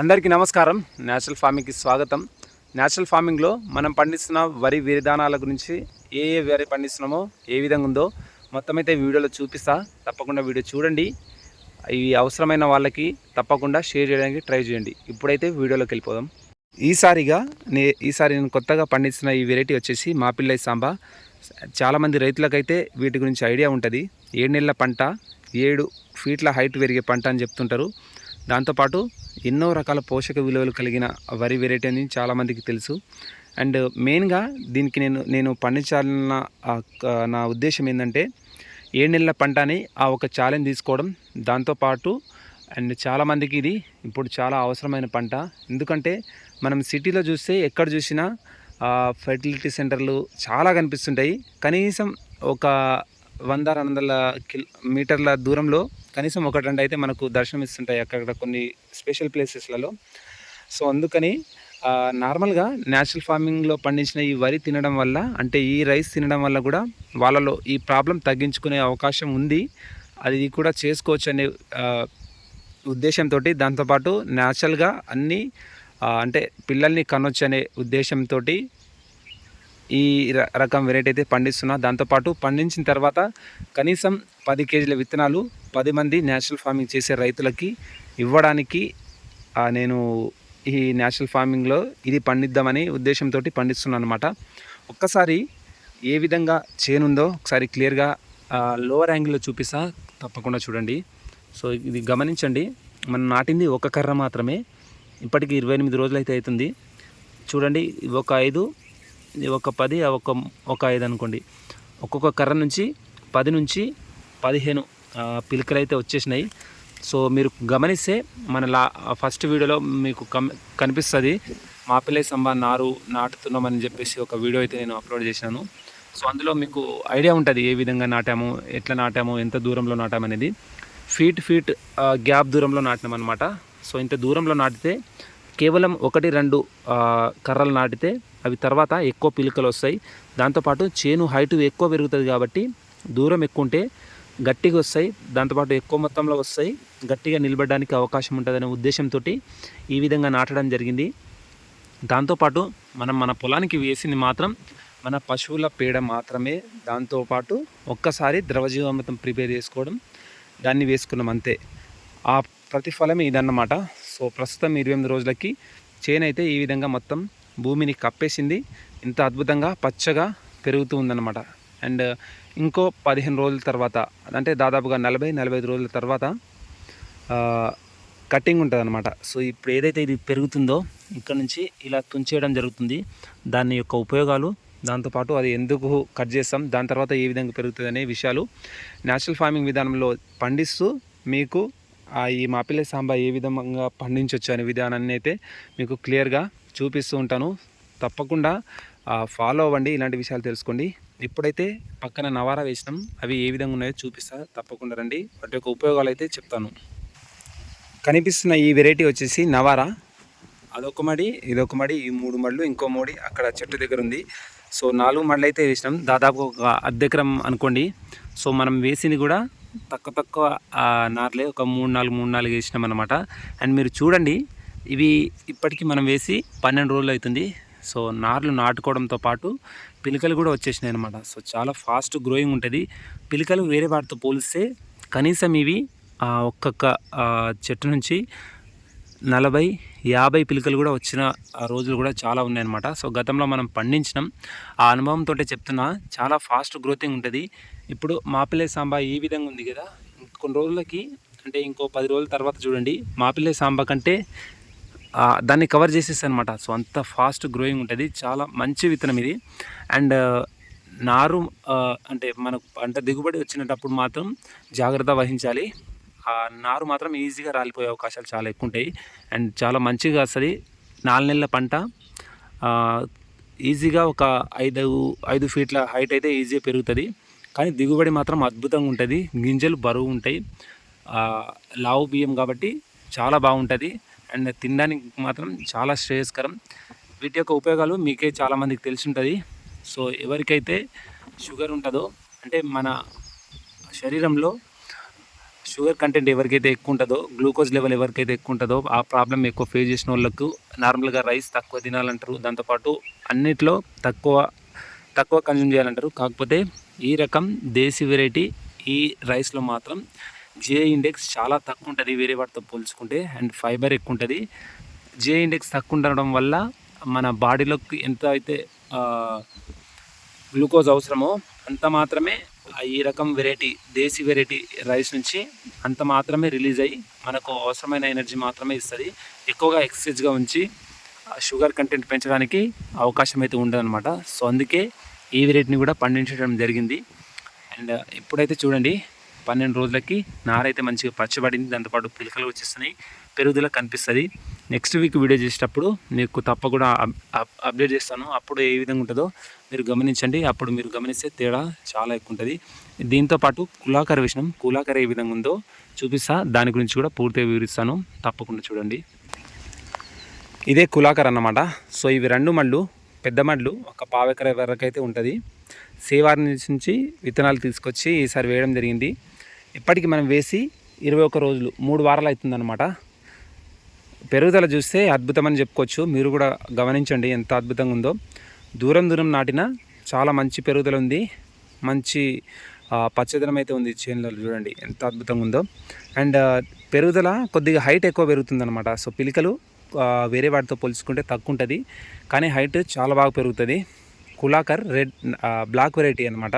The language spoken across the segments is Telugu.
అందరికీ నమస్కారం. న్యాచురల్ ఫార్మింగ్కి స్వాగతం. న్యాచురల్ ఫార్మింగ్లో మనం పండిస్తున్న వరి విధానాల గురించి ఏ ఏ వరి పండిస్తున్నామో ఏ విధంగా ఉందో మొత్తం అయితే వీడియోలో చూపిస్తా. తప్పకుండా వీడియో చూడండి. ఇవి అవసరమైన వాళ్ళకి తప్పకుండా షేర్ చేయడానికి ట్రై చేయండి. ఇప్పుడైతే వీడియోలోకి వెళ్ళిపోదాం. ఈసారిగా నే ఈసారి నేను కొత్తగా పండిస్తున్న ఈ వెరైటీ వచ్చేసి మాపిల్లై సాంబా. చాలామంది రైతులకైతే వీటి గురించి ఐడియా ఉంటుంది. ఏడు నెలల పంట ఏడు ఫీట్ల హైట్ పెరిగే పంట అని చెప్తుంటారు. దాంతోపాటు ఎన్నో రకాల పోషక విలువలు కలిగిన వరి వెరైటీ అని చాలామందికి తెలుసు. అండ్ మెయిన్గా దీనికి నేను నేను పండించాలన్న నా ఉద్దేశం ఏంటంటే ఏడు నెలల పంట అని ఆ ఒక ఛాలెంజ్ తీసుకోవడం. దాంతోపాటు అండ్ చాలామందికి ఇది ఇప్పుడు చాలా అవసరమైన పంట. ఎందుకంటే మనం సిటీలో చూస్తే ఎక్కడ చూసినా ఫెర్టిలిటీ సెంటర్లు చాలా కనిపిస్తుంటాయి. కనీసం ఒక వంద రెండు వందల కిలో మీటర్ల దూరంలో కనీసం ఒకటి రెండు అయితే మనకు దర్శనం ఇస్తుంటాయి అక్కడ కొన్ని స్పెషల్ ప్లేసెస్లలో. సో అందుకని నార్మల్గా న్యాచురల్ ఫార్మింగ్లో పండించిన ఈ వరి తినడం వల్ల అంటే ఈ రైస్ తినడం వల్ల కూడా వాళ్ళలో ఈ ప్రాబ్లం తగ్గించుకునే అవకాశం ఉంది. అది కూడా చేసుకోవచ్చు అనే ఉద్దేశంతో దాంతోపాటు న్యాచురల్గా అన్నీ అంటే పిల్లల్ని కనొచ్చు అనే ఉద్దేశంతో ఈ రకం వెరైటీ అయితే పండిస్తున్నా. దాంతోపాటు పండించిన తర్వాత కనీసం పది కేజీల విత్తనాలు పది మంది న్యాచురల్ ఫార్మింగ్ చేసే రైతులకి ఇవ్వడానికి నేను ఈ న్యాచురల్ ఫార్మింగ్లో ఇది పండిద్దామని ఉద్దేశంతో పండిస్తున్నాను అనమాట ఒక్కసారి ఏ విధంగా చేనుందో ఒకసారి క్లియర్గా లోవర్ యాంగిల్లో చూపిస్తా. తప్పకుండా చూడండి. సో ఇది గమనించండి. మనం నాటింది ఒక కర్ర మాత్రమే. ఇప్పటికి ఇరవై ఎనిమిది రోజులు అయితే అవుతుంది. చూడండి ఒక ఐదు ఒక పది ఒక ఒక ఐదు అనుకోండి. ఒక్కొక్క కర్ర నుంచి పది నుంచి పదిహేను పిలికలు అయితే వచ్చేసినాయి. సో మీరు గమనిస్తే మన లా ఫస్ట్ వీడియోలో మీకు కనిపిస్తుంది. కనిపిస్తుంది మాపిల్లై సంబా నారు నాటుతున్నామని చెప్పేసి ఒక వీడియో అయితే నేను అప్లోడ్ చేశాను. సో అందులో మీకు ఐడియా ఉంటుంది ఏ విధంగా నాటాము ఎట్లా నాటాము ఎంత దూరంలో నాటామనేది. ఫీట్ ఫీట్ గ్యాప్ దూరంలో నాటినాం అనమాట సో ఇంత దూరంలో నాటితే కేవలం ఒకటి రెండు కర్రలు నాటితే అవి తర్వాత ఎక్కువ పిలుకలు వస్తాయి. దాంతోపాటు చేను హైటు ఎక్కువ పెరుగుతుంది కాబట్టి దూరం ఎక్కువ ఉంటే గట్టిగా వస్తాయి. దాంతోపాటు ఎక్కువ మొత్తంలో వస్తాయి. గట్టిగా నిలబడడానికి అవకాశం ఉంటుందనే ఉద్దేశంతో ఈ విధంగా నాటడం జరిగింది. దాంతోపాటు మనం మన పొలానికి వేసింది మాత్రం మన పశువుల పేడ మాత్రమే. దాంతోపాటు ఒక్కసారి ద్రవజీవామృతం ప్రిపేర్ చేసుకోవడం దాన్ని వేసుకున్నాం అంతే. ఆ ప్రతిఫలమే ఇదన్నమాట. సో ప్రస్తుతం ఇరవై ఎనిమిది రోజులకి చేను అయితే ఈ విధంగా మొత్తం భూమిని కప్పేసింది. ఇంత అద్భుతంగా పచ్చగా పెరుగుతూ ఉందన్నమాట. అండ్ ఇంకో పదిహేను రోజుల తర్వాత అంటే దాదాపుగా నలభై నలభై ఐదు రోజుల తర్వాత కటింగ్ ఉంటుంది అనమాట సో ఇప్పుడు ఏదైతే ఇది పెరుగుతుందో ఇక్కడ నుంచి ఇలా తుంచేయడం జరుగుతుంది. దాని యొక్క ఉపయోగాలు దాంతోపాటు అది ఎందుకు కట్ చేస్తాం దాని తర్వాత ఏ విధంగా పెరుగుతుంది అనే విషయాలు న్యాచురల్ ఫార్మింగ్ విధానంలో పండిస్తూ మీకు ఈ మాపిల్లె సాంబా ఏ విధంగా పండించవచ్చు అనే విధానాన్ని అయితే మీకు క్లియర్గా చూపిస్తూ ఉంటాను. తప్పకుండా ఫాలో అవ్వండి ఇలాంటి విషయాలు తెలుసుకోండి. ఇప్పుడైతే పక్కన నవారా వేసినాం అవి ఏ విధంగా ఉన్నాయో చూపిస్తా. తప్పకుండా రండి వాటి యొక్క ఉపయోగాలు అయితే చెప్తాను. కనిపిస్తున్న ఈ వెరైటీ వచ్చేసి నవారా. అదొక మడి ఇదొక మడి ఈ మూడు మడులు ఇంకో మడి అక్కడ చెట్టు దగ్గర ఉంది. సో నాలుగు మడులు అయితే వేసినాం. దాదాపు ఒక అద్దెకరం అనుకోండి. సో మనం వేసింది కూడా తక్కువ తక్కువ నార్లే ఒక మూడు నాలుగు మూడు నాలుగు వేసినాం అనమాట అండ్ మీరు చూడండి ఇవి ఇప్పటికీ మనం వేసి పన్నెండు రోజులు అవుతుంది సో నార్లు నాటుకోవడంతో పాటు పిలకలు కూడా వచ్చేసినాయి అనమాట సో చాలా ఫాస్ట్ గ్రోయింగ్ ఉంటుంది. పిలకలు వేరే వాటితో పోలిస్తే కనీసం ఇవి ఒక్కొక్క చెట్టు నుంచి నలభై యాభై పిలకలు కూడా వచ్చిన ఆ రోజులు కూడా చాలా ఉన్నాయన్నమాట. సో గతంలో మనం పండించినాం. ఆ అనుభవంతో చెప్తున్నా చాలా ఫాస్ట్ గ్రోతింగ్ ఉంటుంది. ఇప్పుడు మాపిల్లే సాంబా ఈ విధంగా ఉంది కదా కొన్ని రోజులకి అంటే ఇంకో పది రోజుల తర్వాత చూడండి మాపిల్లే సాంబా కంటే దాన్ని కవర్ చేసేసి అనమాట సో అంత ఫాస్ట్ గ్రోయింగ్ ఉంటుంది. చాలా మంచి విత్తనం ఇది. అండ్ నారు అంటే మనకు పంట దిగుబడి వచ్చినప్పుడు మాత్రం జాగ్రత్త వహించాలి. ఆ నారు మాత్రం ఈజీగా రాలిపోయే అవకాశాలు చాలా ఎక్కువ ఉంటాయి అండ్ చాలా మంచిగా వస్తుంది. నాలుగు నెలల పంట ఈజీగా ఒక ఐదు ఐదు ఫీట్ల హైట్ అయితే ఈజీగా పెరుగుతుంది. కానీ దిగుబడి మాత్రం అద్భుతంగా ఉంటుంది. గింజలు బరువు ఉంటాయి. లావు బియ్యం కాబట్టి చాలా బాగుంటుంది. అండ్ తినడానికి మాత్రం చాలా శ్రేయస్కరం. వీటి యొక్క ఉపయోగాలు మీకే చాలామందికి తెలిసి ఉంటుంది. సో ఎవరికైతే షుగర్ ఉంటుందో అంటే మన శరీరంలో షుగర్ కంటెంట్ ఎవరికైతే ఎక్కువ ఉంటుందో గ్లూకోజ్ లెవెల్ ఎవరికైతే ఎక్కువ ఉంటుందో ఆ ప్రాబ్లం ఎక్కువ ఫేస్ చేసిన వాళ్ళకు నార్మల్గా రైస్ తక్కువ తినాలంటారు. దాంతోపాటు అన్నిట్లో తక్కువ తక్కువ కన్జ్యూమ్ చేయాలంటారు. కాకపోతే ఈ రకం దేశీ వెరైటీ ఈ రైస్లో మాత్రం జే ఇండెక్స్ చాలా తక్కువ ఉంటుంది వేరే వాటితో పోల్చుకుంటే అండ్ ఫైబర్ ఎక్కువ ఉంటుంది జే ఇండెక్స్ తక్కువ ఉండడం వల్ల మన బాడీలోకి ఎంత అయితే గ్లూకోజ్ అవసరమో అంత మాత్రమే ఈ రకం వెరైటీ దేశీ వెరైటీ రైస్ నుంచి అంత మాత్రమే రిలీజ్ అయ్యి మనకు అవసరమైన ఎనర్జీ మాత్రమే ఇస్తుంది. ఎక్కువగా ఎక్సైజ్గా ఉంచి షుగర్ కంటెంట్ పెంచడానికి అవకాశం అయితే ఉండదన్నమాట. సో అందుకే ఈ వెరైటీని కూడా పండించడం జరిగింది. అండ్ ఇప్పుడైతే uh, చూడండి పన్నెండు రోజులకి నారైతే మంచిగా పచ్చబడింది. దాంతోపాటు పిలకలు వచ్చేస్తున్నాయి. పెరుగుదల కనిపిస్తుంది. నెక్స్ట్ వీక్ వీడియో చేసేటప్పుడు మీకు తప్పకుండా అప్- అప్డేట్ చేస్తాను. అప్పుడు ఏ విధంగా ఉంటుందో మీరు గమనించండి. అప్పుడు మీరు గమనిస్తే తేడా చాలా ఎక్కువ ఉంటుంది. దీంతోపాటు కులాకర విషయం కులాకర ఏ విధంగా ఉందో చూపిస్తా. దాని గురించి కూడా పూర్తిగా వివరిస్తాను. తప్పకుండా చూడండి. ఇదే కులాకర్ అన్నమాట. సో ఇవి రెండు మళ్ళు పెద్ద మళ్ళు ఒక పావెకర వరకు అయితే ఉంటుంది. సేవారి నుంచి విత్తనాలు తీసుకొచ్చి ఈసారి వేయడం జరిగింది. ఇప్పటికి మనం వేసి ఇరవై ఒక్క రోజులు మూడు వారాలు అవుతుందన్నమాట. పెరుగుదల చూస్తే అద్భుతమని చెప్పుకోవచ్చు. మీరు కూడా గమనించండి ఎంత అద్భుతంగా ఉందో. దూరం దూరం నాటిన చాలా మంచి పెరుగుదల ఉంది. మంచి పచ్చదనం అయితే ఉంది చేనులో చూడండి ఎంత అద్భుతంగా ఉందో. అండ్ పెరుగుదల కొద్దిగా హైట్ ఎక్కువ పెరుగుతుందన్నమాట. సో పిలికలు వేరే వాటితో పోల్చుకుంటే తక్కువ ఉంటుంది కానీ హైట్ చాలా బాగా పెరుగుతుంది. కులాకర్ రెడ్ బ్లాక్ వెరైటీ అనమాట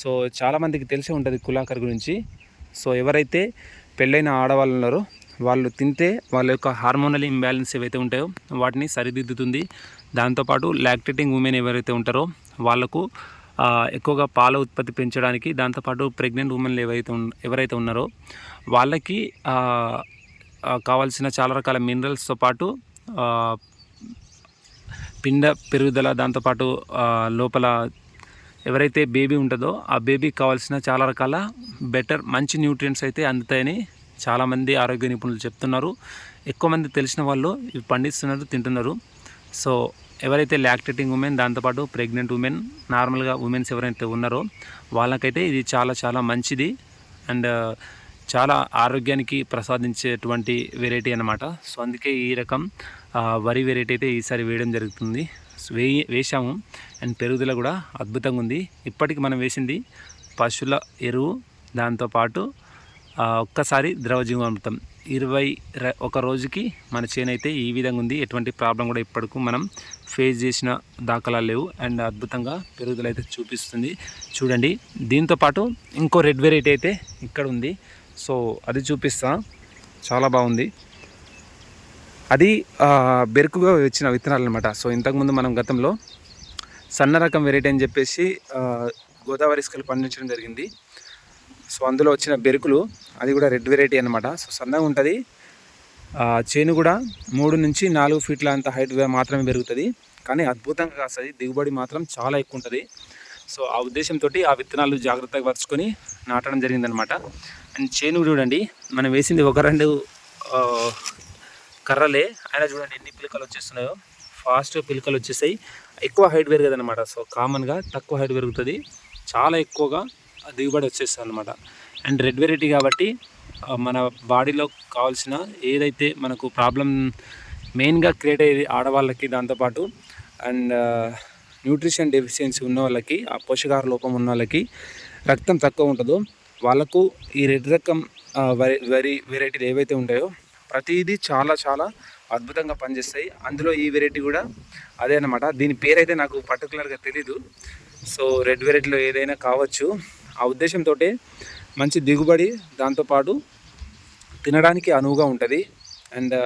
సో చాలామందికి తెలిసే ఉంటుంది కులాకర్ గురించి. సో ఎవరైతే పెళ్ళైన ఆడవాళ్ళు ఉన్నారో వాళ్ళు తింటే వాళ్ళ యొక్క హార్మోనల్ ఇంబ్యాలెన్స్ ఏవైతే ఉంటాయో వాటిని సరిదిద్దుతుంది. దాంతోపాటు లాక్టేటింగ్ ఉమెన్ ఎవరైతే ఉంటారో వాళ్ళకు ఎక్కువగా పాల ఉత్పత్తి పెంచడానికి దాంతోపాటు ప్రెగ్నెంట్ ఉమెన్లు ఏవైతే ఎవరైతే ఉన్నారో వాళ్ళకి కావాల్సిన చాలా రకాల మినరల్స్తో పాటు పిండ పెరుగుదల దాంతోపాటు లోపల ఎవరైతే బేబీ ఉంటుందో ఆ బేబీకి కావాల్సిన చాలా రకాల బెటర్ మంచి న్యూట్రియంట్స్ అయితే అందుతాయని చాలామంది ఆరోగ్య నిపుణులు చెప్తున్నారు. ఎక్కువ మంది తెలిసిన వాళ్ళు ఇవి పండిస్తున్నారు తింటున్నారు. సో ఎవరైతే లాక్టేటింగ్ ఉమెన్ దాంతోపాటు ప్రెగ్నెంట్ ఉమెన్ నార్మల్గా ఉమెన్స్ ఎవరైతే ఉన్నారో వాళ్ళకైతే ఇది చాలా చాలా మంచిది. అండ్ చాలా ఆరోగ్యానికి ప్రసాదించేటువంటి వెరైటీ అనమాట సో అందుకే ఈ రకం వరి వెరైటీ అయితే ఈసారి వేయడం జరుగుతుంది. సో వేయి వేసాము అండ్ పెరుగుదల కూడా అద్భుతంగా ఉంది. ఇప్పటికి మనం వేసింది పశువుల ఎరువు దాంతోపాటు ఒక్కసారి ద్రవజీవామృతం. ఇరవై ఒక రోజుకి మన చేను అయితే ఈ విధంగా ఉంది. ఎటువంటి ప్రాబ్లం కూడా ఇప్పటికు మనం ఫేస్ చేసిన దాఖలాలు లేవు. అండ్ అద్భుతంగా పెరుగుదల అయితే చూపిస్తుంది. చూడండి. దీంతోపాటు ఇంకో రెడ్ వెరైటీ అయితే ఇక్కడ ఉంది. సో అది చూపిస్తా. చాలా బాగుంది. అది బెరుకుగా వచ్చిన విత్తనాలు అనమాట సో ఇంతకుముందు మనం గతంలో సన్న రకం వెరైటీ అని చెప్పేసి గోదావరి ఇసుకలు పండించడం జరిగింది. సో అందులో వచ్చిన బెరుకులు అది కూడా రెడ్ వెరైటీ అనమాట సో సన్నగా ఉంటుంది. చేను కూడా మూడు నుంచి నాలుగు ఫీట్ల అంత హైట్ మాత్రమే పెరుగుతుంది. కానీ అద్భుతంగా కాస్తుంది. దిగుబడి మాత్రం చాలా ఎక్కువ ఉంటుంది. సో ఆ ఉద్దేశంతో ఆ విత్తనాలు జాగ్రత్తగా పరుచుకొని నాటడం జరిగిందనమాట అండ్ చేను చూడండి. మనం వేసింది ఒక రెండు కర్రలే. అయినా చూడండి ఎన్ని పిలకలు వచ్చేస్తున్నాయో. ఫాస్ట్ పిలకలు వచ్చేసాయి. ఎక్కువ హైట్ పెరగదు అనమాట సో కామన్గా తక్కువ హైట్ పెరుగుతుంది. చాలా ఎక్కువగా దిగుబడి వచ్చేస్తుంది అనమాట అండ్ రెడ్ వెరైటీ కాబట్టి మన బాడీలో కావాల్సిన ఏదైతే మనకు ప్రాబ్లం మెయిన్గా క్రియేట్ అయ్యేది ఆడవాళ్ళకి దాంతోపాటు అండ్ న్యూట్రిషన్ డెఫిషియన్సీ ఉన్న వాళ్ళకి ఆ పోషకాహార లోపం ఉన్న వాళ్ళకి రక్తం తక్కువ ఉంటుందో వాళ్ళకు ఈ రెడ్ రకం ఆ, వరి వరి వెరైటీలు ఏవైతే ఉంటాయో ప్రతిదీ చాలా చాలా అద్భుతంగా పనిచేస్తాయి. అందులో ఈ వెరైటీ కూడా అదే అనమాట దీని పేరైతే నాకు పర్టికులర్గా తెలీదు. సో రెడ్ వెరైటీలో ఏదైనా కావచ్చు ఆ ఉద్దేశంతో మంచి దిగుబడి దాంతోపాటు తినడానికి అనువుగా ఉంటుంది. అండ్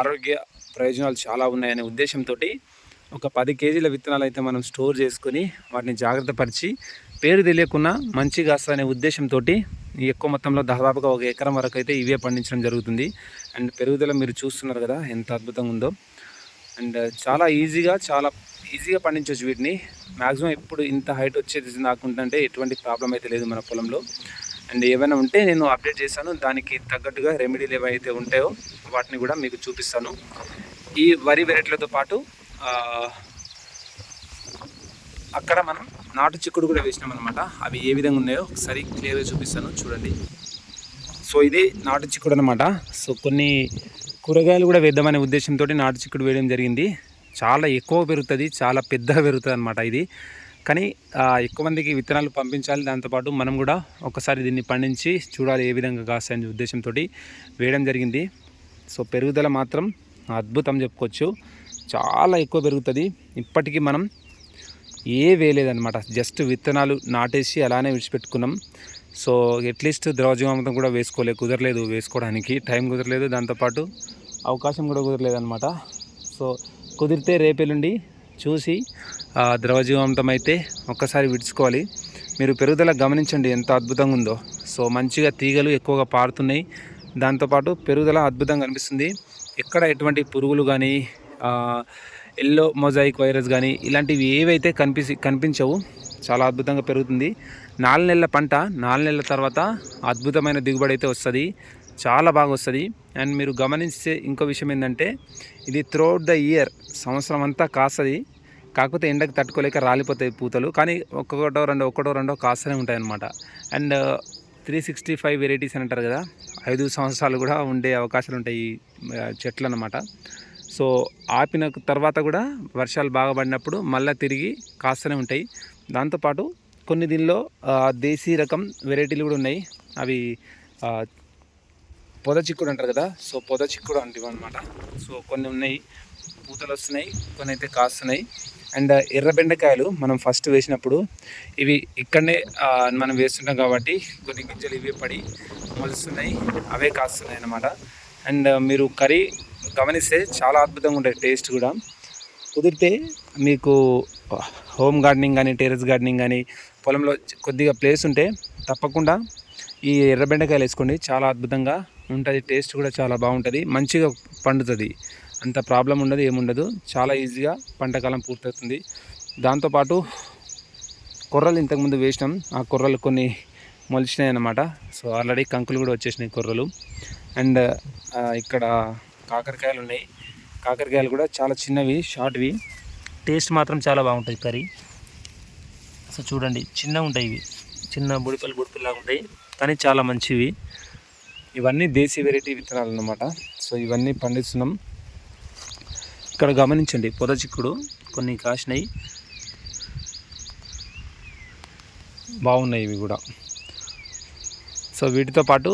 ఆరోగ్య ప్రయోజనాలు చాలా ఉన్నాయనే ఉద్దేశంతో ఒక పది కేజీల విత్తనాలు అయితే మనం స్టోర్ చేసుకుని వాటిని జాగ్రత్త పరిచి పేరు తెలియకుండా మంచిగా అనే ఉద్దేశంతో ఎక్కువ మొత్తంలో దాదాపుగా ఒక ఎకరం వరకు అయితే ఇవే పండించడం జరుగుతుంది. అండ్ పెరుగుదల మీరు చూస్తున్నారు కదా ఎంత అద్భుతంగా ఉందో. అండ్ చాలా ఈజీగా చాలా ఈజీగా పండించవచ్చు వీటిని. మ్యాక్సిమం ఎప్పుడు ఇంత హైట్ వచ్చేది నాకుంటుంటే ఎటువంటి ప్రాబ్లం అయితే లేదు మన పొలంలో. అండ్ ఏమైనా ఉంటే నేను అప్డేట్ చేశాను. దానికి తగ్గట్టుగా రెమెడీలు ఏవైతే ఉంటాయో వాటిని కూడా మీకు చూపిస్తాను. ఈ వరి వెరైటీలతో పాటు అక్కడ మనం నాటు చిక్కుడు కూడా వేసినాం అనమాట అవి ఏ విధంగా ఉన్నాయో ఒకసారి క్లియర్గా చూపిస్తాను. చూడండి. సో ఇది నాటు చిక్కుడు అనమాట సో కొన్ని కూరగాయలు కూడా వేద్దామనే ఉద్దేశంతో నాటు చిక్కుడు వేయడం జరిగింది. చాలా ఎక్కువ పెరుగుతుంది చాలా పెద్దగా పెరుగుతుంది అనమాట ఇది. కానీ ఎక్కువ మందికి విత్తనాలు పంపించాలి. దాంతోపాటు మనం కూడా ఒకసారి దీన్ని పండించి చూడాలి ఏ విధంగా కాస్తాయని ఉద్దేశంతో వేయడం జరిగింది. సో పెరుగుదల మాత్రం అద్భుతం చెప్పుకోవచ్చు. చాలా ఎక్కువ పెరుగుతుంది. ఇప్పటికీ మనం ఏ వేయలేదన్నమాట. జస్ట్ విత్తనాలు నాటేసి అలానే విడిచిపెట్టుకున్నాం. సో అట్లీస్ట్ ద్రవజీవామృతం కూడా వేసుకోలేదు కుదరలేదు వేసుకోవడానికి. టైం కుదరలేదు. దాంతోపాటు అవకాశం కూడా కుదరలేదు అనమాట సో కుదిరితే రేపెల్లుండి చూసి ఆ ద్రవజీవామృతం అయితే ఒక్కసారి విడుచుకోవాలి. మీరు పెరుగుదల గమనించండి ఎంత అద్భుతంగా ఉందో సో మంచిగా తీగలు ఎక్కువగా పారుతున్నాయి. దాంతోపాటు పెరుగుదల అద్భుతంగా కనిపిస్తుంది ఎక్కడ ఎటువంటి పురుగులు కానీ ఎల్లో మొజాయిక్ వైరస్ కానీ ఇలాంటివి ఏవైతే కనిపించి కనిపించవు చాలా అద్భుతంగా పెరుగుతుంది. నాలుగు నెలల పంట నాలుగు నెలల తర్వాత అద్భుతమైన దిగుబడి అయితే వస్తుంది. చాలా బాగా వస్తుంది అండ్ మీరు గమనించే ఇంకో విషయం ఏంటంటే ఇది త్రూఅవుట్ ద ఇయర్ సంవత్సరం అంతా కాస్తుంది. కాకపోతే ఎండకు తట్టుకోలేక రాలిపోతాయి పూతలు. కానీ ఒక్కొక్కటో రెండో ఒక్కటో రెండో కాస్తూనే ఉంటాయన్నమాట. And three sixty five varieties అని అంటారు కదా ఐదు సంవత్సరాలు కూడా ఉండే అవకాశాలు ఉంటాయి ఈ చెట్లు అన్నమాట సో ఆపిన తర్వాత కూడా వర్షాలు బాగా పడినప్పుడు మళ్ళీ తిరిగి కాస్తూనే ఉంటాయి. దాంతోపాటు కొన్ని దీనిలో దేశీ రకం వెరైటీలు కూడా ఉన్నాయి. అవి పొద చిక్కుడు అంటారు కదా సో పొద చిక్కుడు అంటివి అనమాట సో కొన్ని ఉన్నాయి పూతలు వస్తున్నాయి కొన్ని అయితే కాస్తున్నాయి. అండ్ ఎర్ర బెండకాయలు మనం ఫస్ట్ వేసినప్పుడు ఇవి ఇక్కడనే మనం వేస్తుంటాం కాబట్టి కొన్ని గింజలు ఇవే పడి మొలుస్తున్నాయి అవే కాస్తున్నాయి అన్నమాట. అండ్ మీరు కర్రీ గమనిస్తే చాలా అద్భుతంగా ఉంటాయి టేస్ట్ కూడా. కుదిరితే మీకు హోమ్ గార్డెనింగ్ కానీ టెరెస్ గార్డెనింగ్ కానీ పొలంలో కొద్దిగా ప్లేస్ ఉంటే తప్పకుండా ఈ ఎర్ర బెండకాయలు వేసుకోండి. చాలా అద్భుతంగా ఉంటుంది. టేస్ట్ కూడా చాలా బాగుంటుంది. మంచిగా పండుతుంది. అంత ప్రాబ్లం ఉండదు ఏముండదు. చాలా ఈజీగా పంటకాలం పూర్తవుతుంది. దాంతోపాటు కొర్రలు ఇంతకుముందు వేసినాం. ఆ కొర్రలు కొన్ని మొలిచినాయి అన్నమాట సో ఆల్రెడీ కంకులు కూడా వచ్చేసినాయి కొర్రలు. అండ్ ఇక్కడ కాకరకాయలు ఉన్నాయి. కాకరకాయలు కూడా చాలా చిన్నవి షార్ట్వి. టేస్ట్ మాత్రం చాలా బాగుంటుంది కర్రీ. సో చూడండి. చిన్నగా ఉంటాయి ఇవి. చిన్న బుడిపల్లి బుడిపల్లిలాగా ఉంటాయి. కానీ చాలా మంచివి. ఇవన్నీ దేశీ వెరైటీ విత్తనాలు అన్నమాట సో ఇవన్నీ పండిస్తున్నాం. ఇక్కడ గమనించండి పొద చిక్కుడు కొన్ని కాసినాయి. బాగున్నాయి ఇవి కూడా. సో వీటితో పాటు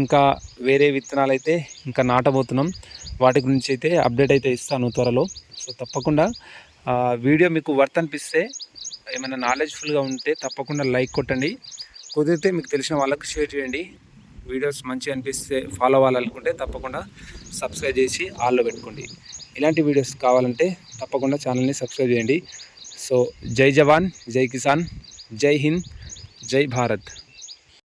ఇంకా వేరే విత్తనాలు అయితే ఇంకా నాటబోతున్నాం. వాటి గురించి అయితే అప్డేట్ అయితే ఇస్తాను త్వరలో. సో తప్పకుండా వీడియో మీకు వర్త్ అనిపిస్తే ఏమైనా నాలెడ్జ్ఫుల్గా ఉంటే తప్పకుండా లైక్ కొట్టండి. కుదిరితే మీకు తెలిసిన వాళ్ళకి షేర్ చేయండి. వీడియోస్ మంచిగా అనిపిస్తే ఫాలో అవ్వాలనుకుంటే తప్పకుండా సబ్స్క్రైబ్ చేసి ఆల్లో పెట్టుకోండి. ఇలాంటి వీడియోస్ కావాలంటే తప్పకుండా ఛానల్ని సబ్స్క్రైబ్ చేయండి. సో జై జవాన్ జై కిసాన్ జై హింద్ జై భారత్.